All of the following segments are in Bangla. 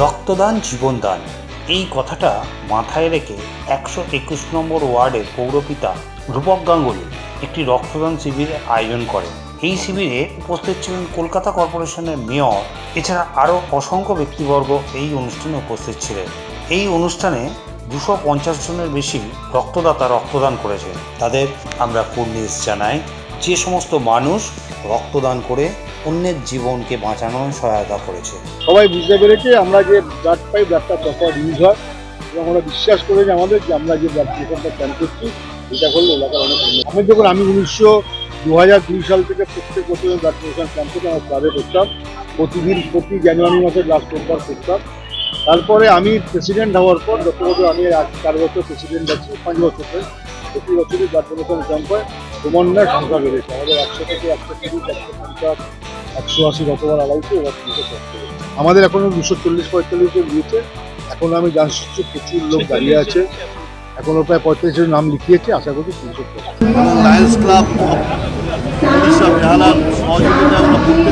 রক্তদান, জীবনদান, এই কথাটা মাথায় রেখে একশো একুশ নম্বর ওয়ার্ডের পৌরপিতা রূপক গাঙ্গুলি একটি রক্তদান শিবিরের আয়োজন করেন। এই শিবিরে উপস্থিত ছিলেন কলকাতা কর্পোরেশনের মেয়র, এছাড়া আরও অসংখ্য ব্যক্তিবর্গ এই অনুষ্ঠানে উপস্থিত ছিলেন। এই অনুষ্ঠানে দুশো পঞ্চাশ জনের বেশি রক্তদাতা রক্তদান করেছেন। তাদের আমরা কুর্নিশ জানাই। যে সমস্ত মানুষ রক্তদান করে অন্যের জীবনকে বাঁচানোর সহায়তা করেছে। সবাই বুঝতে পেরেছে আমরা যে ব্লাড পাই ব্লাডটা প্রপার ইউজ হয় এবং আমরা বিশ্বাস করে যে আমাদের যে আমরা যে ব্লাড প্রেশারটা প্ল্যান করছি, এটা করলে এলাকার অনেক। আমি যখন আমি উনিশশো দু হাজার দুই সাল থেকে প্রত্যেক বছর ব্লাড প্রেশার ক্যাম্প থেকে আমার ক্লাবে করতাম। প্রতিদিন প্রতি জানুয়ারি মাসে লাস্ট সোমবার করতাম। তারপরে আমি প্রেসিডেন্ট হওয়ার পর গত বছর আমি চার বছর প্রেসিডেন্ট আছি, পাঁচ বছর প্রতি বছরই ব্লাড ডোনেশন ক্যাম্প হয়। ক্রমান্বয়ে সংখ্যা বেড়েছে। আমাদের একশো থেকে একশো তিরিশ একশো পঞ্চাশ, একশো আশি গতবার আড়াইশো এবার তিনশো সত্তর আমাদের এখনও দুশো চল্লিশ, পঁয়তাল্লিশ জন দিয়েছে এখন আমি জানছি প্রচুর লোক দাঁড়িয়ে আছে। এখনও প্রায় পঁয়তাল্লিশ জন নাম লিখিয়েছে, আশা করি তিনশো ক্লাব সহযোগিতা আমরা করতে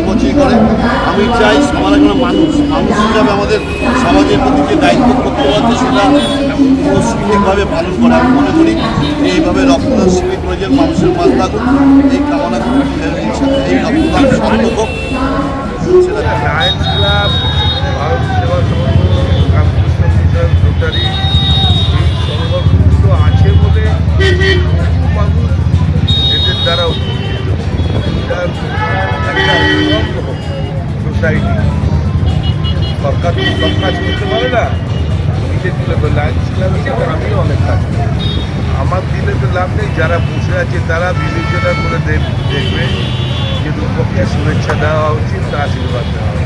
আমি চাই সবার আগে মানুষ মানুষ হিসাবে আমাদের সমাজের প্রতি যে দায়িত্ব কর্তব্য আছে সেটা সঠিকভাবে পালন করা। আমি মনে করি এইভাবে রক্তদান শিবির যে মানুষের মাঝ থাকুক, এই কামনা করি এই রক্তদান সার্থক হোক। দ্বারা উপকৃত একটা সোসাইটি সরকার তো সব কাজ করতে পারে না। নিজে দিলে তো লায়ন্স ক্লাব হিসেবে আমিও অনেক কাজ আমার দিলে তো লাভ নেই, যারা বসে আছে তারা বিবেচনা করে দেখ- দেখবে। যে দুপক্ষে শুভেচ্ছা দেওয়া উচিত তা আশীর্বাদ দেওয়া